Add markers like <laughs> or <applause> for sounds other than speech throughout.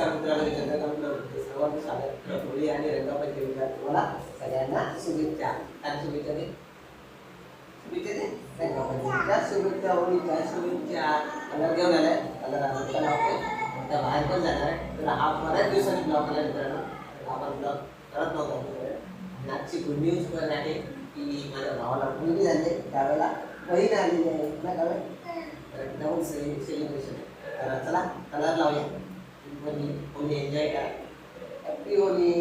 नमस्कार मित्रांनो चंद्रकांत नवते. सर्वांचं स्वागत होळी आणि तुम्हाला सगळ्यांना शुभेच्छा आणि शुभेच्छा दे. शुभेच्छा दे. रंगपंचमीच्या शुभेच्छा होळीच्या शुभेच्छा. कलर घेऊन आलाय. कलर बाहेर पण जाणार आहे. तर हा बऱ्याच दिवसांनी ब्लॉग मित्रांनो. आपण ब्लॉग करत आजची गुड न्यूज पण आहे की माझ्या भावाला मुलगी झाली त्यावेळेला बहीण आलेली आहे. ना गावे तर नवीन सेलिब्रेशन आहे. तर चला कलर लावूया. होली होली एन्जॉय करा होली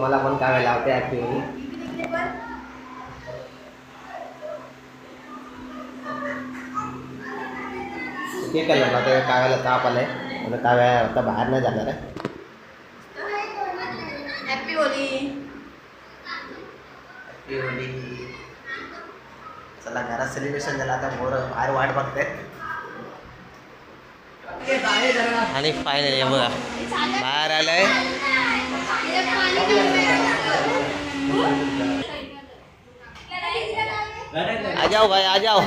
मला पण काय लावते हॅपी होली ते कलर लावते काव्याला ताप आलाय आता काव्या आता बाहेर नाही जाणार आहे हॅपी होली हॅपी होली चला घरात सेलिब्रेशन झालं आता मोर बाहेर वाट बघते आणि फायनल आहे बघा. बाहेर आलंय. आ जाओ भाई आ जाओ.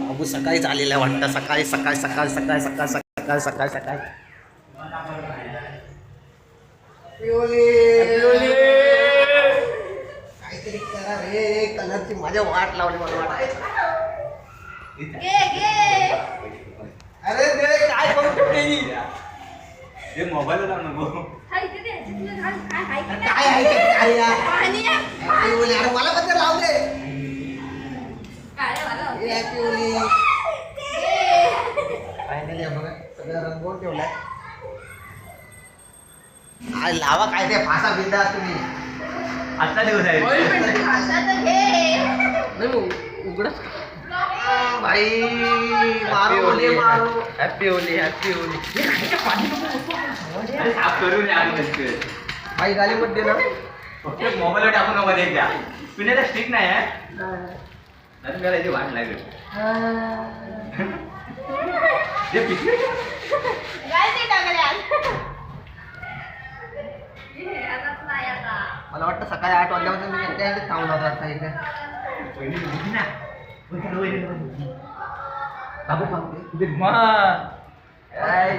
बाबू सकाळीच आलेला आहे वाटतं. सकाळी सकाळी सकाळी सकाळी सकाळ सकाळी. सकाळ सकाळ काहीतरी करा रे कलरची माझ्या वाट लावली मला वाट घे घे. अरे काय करू हे? मोबाईल नको हाय इथे दे. तिथलं घाल. काय हाय का काय आहे ते? काय आहे? पाणी आहे. Happy होली अरे मला पण ते लावू दे काय रे मला? हे happy होली घे. फायनली बघा सगळं रंगवून ठेवलाय काय लावा काय ते फासा बिंदा तुम्ही. आजचा दिवस आहे. उघडच बाई मारो होली मारो. हॅपी होली हॅपी होली अरे साफ करून या म्हणते बाई गाली मध्ये ना. फक्त मोबाईलवर टाकू नको द्या पिण्याचा स्टिक नाही आहे नाही मला याची वाट लागेल. <laughs> जे ते टाकल्यात. मला वाटतं सकाळी आठ वाजल्यापासून मी त्यांच्या थांबला होता आता इथे पहिली होती ना वहिनी, बाबू बाबू. मग काय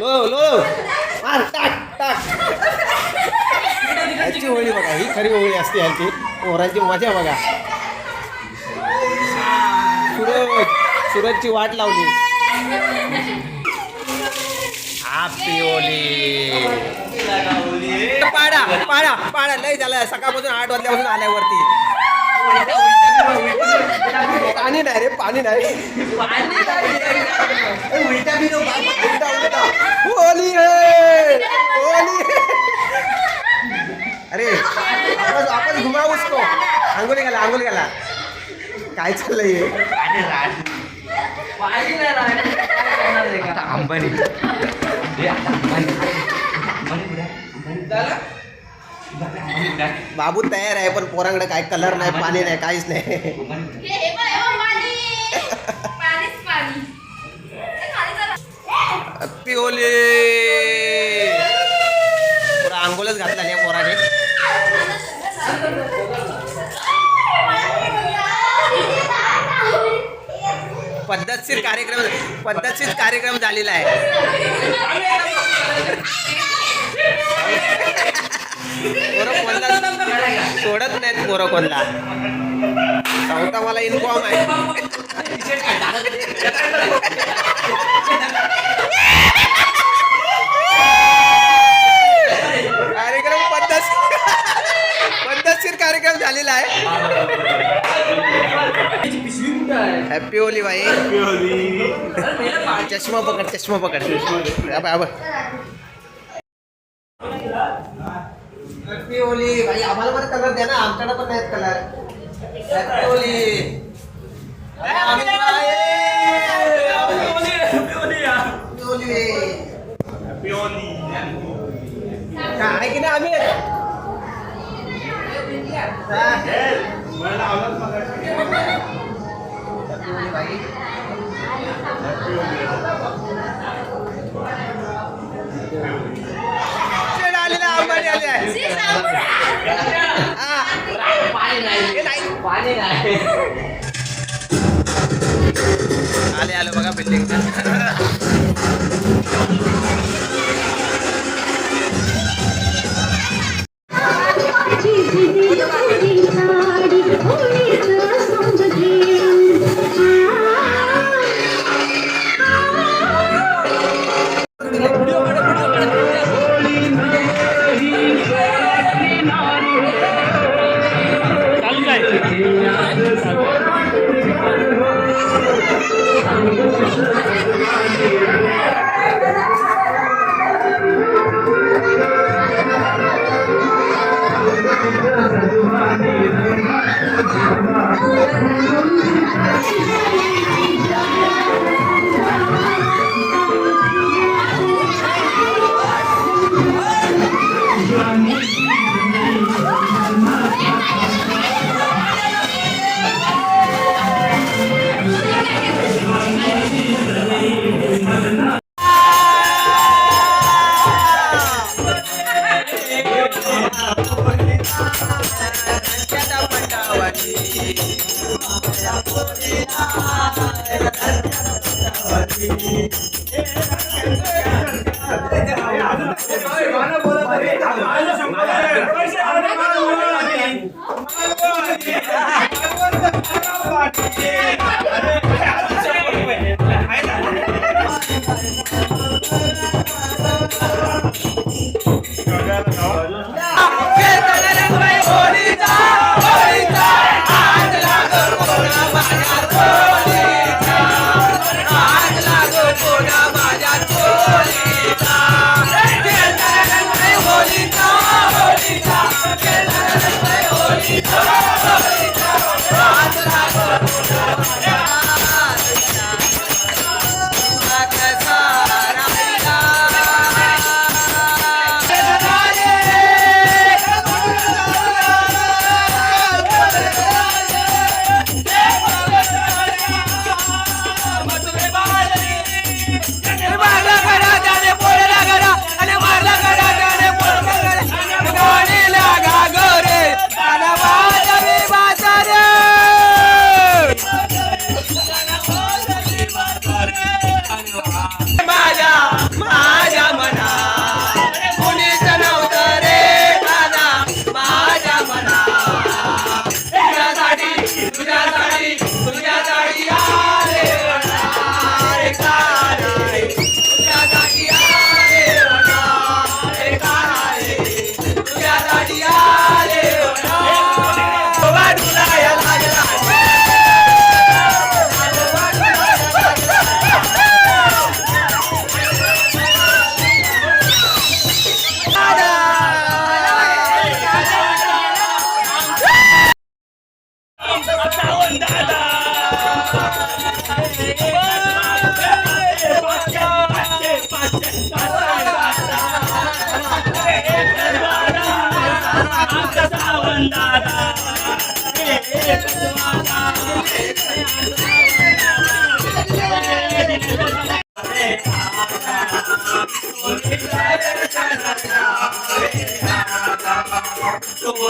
लो लो मार टाक टाक. ह्याची होळी बघा ही खरी होळी असते ह्याची मोरांची मजा बघा. सूरज सूरजची वाट लावली. हॅपी होली पाडा पाडा पाडा. लय झालं. सकाळपासून आठ वाजल्यापासून आलाय वरती पाणी नाही रे पाणी नाही. है है अरे आपण आपण घुमा उसको आंघोली घाला आंघोली घाला. काय चाललंय हे? अंबानी बाबू तयार आहे पण पोरांकडे काय कलर नाही पाणी नाही काहीच नाही. अंबानी कुठे? आहे? पद्धतशीर कार्यक्रम पद्धतशीर कार्यक्रम झालेला आहे. सोडत नाहीत पोरं कोणला? चौथा मला इन्फॉर्म आहे <laughs> <laughs> कार्यक्रम पद्धतशीर पद्धतशीर कार्यक्रम झालेला आहे हॅपी होली बाई चष्मा पकड चष्मा पकड. हॅपी होली भाई. आम्हाला पण कलर द्या ना. आमच्याकडे पण नाहीत कलर हॅपी होली काय की नाही आम्ही? बाई आले आहे शी, साबण. हा. हे नाही. पाणी नाही आले आलो बघा बिल्डिंग 你只是 मना कुणीच नव्हतं रे दादा माझ्या मना तुझ्यासाठी तुझ्यासाठी तुझ्यासाठी आले वना रे कानाई. तुझ्यासाठी आले वना रे कानाई. तुझ्यासाठी आले वना. वाटूला या लागला.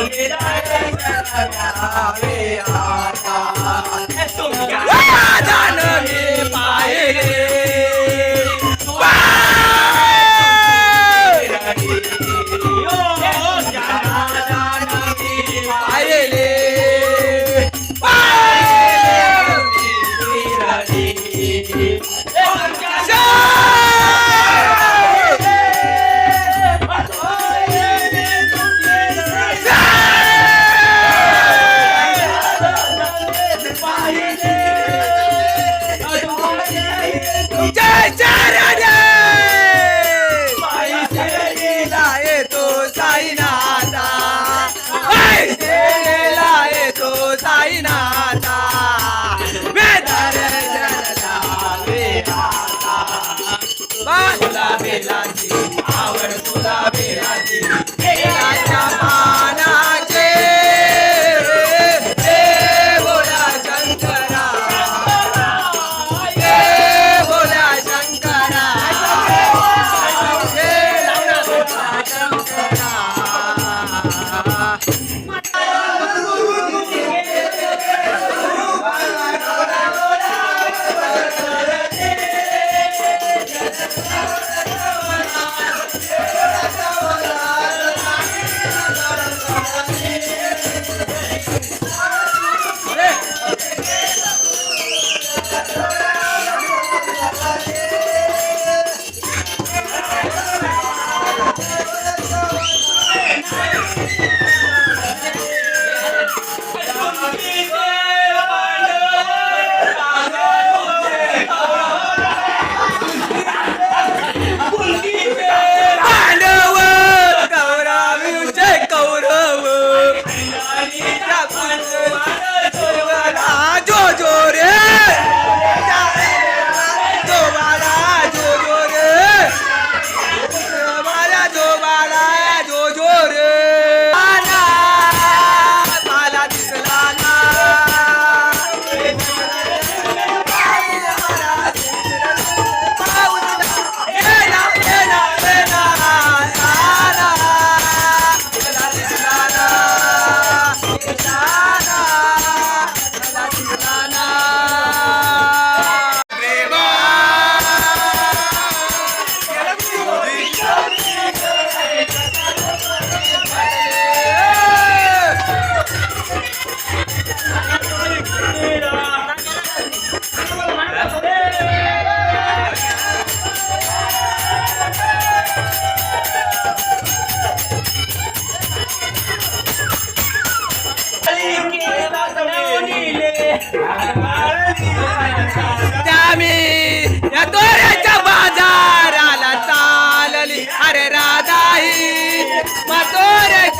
जानवी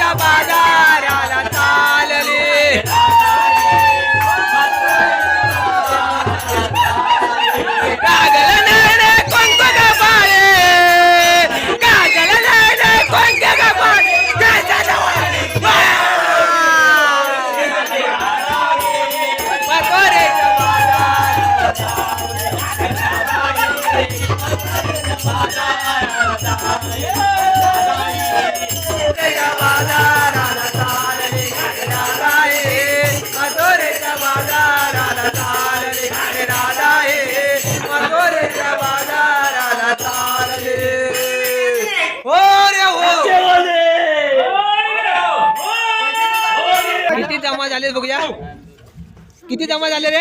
बाजाराला किती जमा झाले रे?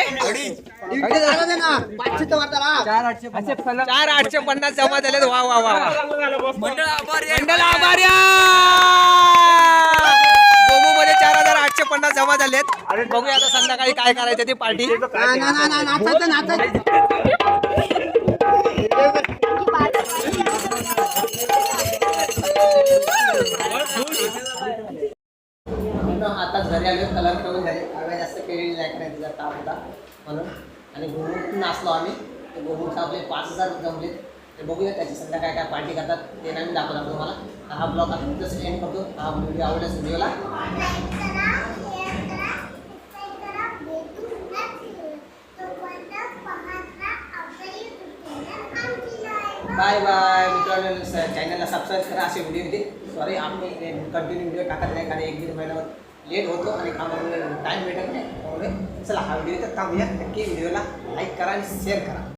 चार आठशे पन्नास. जमा झाले वा वा वा. मंडळ आभारी गोमू मध्ये चार हजार आठशे पन्नास जमा झालेत. बघूया आता संध्याकाळी काय करायचं ते पार्टी. आता घरी आलो कलर करून झाले पेरेंट नाही करायचं जर ताप होता. म्हणून आणि घुमून नाचलो आम्ही. ते घुमून आपले पाच हजार जमले. ते बघूया त्याची सध्या काय पार्टी करतात. ते नाही मी दाखवणार तुम्हाला. तर हा ब्लॉग आता तसं एंड करतो. हा व्हिडिओ आवडल्यास व्हिडिओला बाय बाय मित्रांनो चॅनलला सबस्क्राईब करा असे व्हिडिओ येते. सॉरी आम्ही कंटिन्यू व्हिडिओ टाकत नाही. कारण एक दीड महिन्यावर लेट होतो आणि कामामुळे टाईम भेटत नाही. त्यामुळे चला हा व्हिडिओ तर थांबूया. नक्की व्हिडिओला लाईक करा आणि शेअर करा.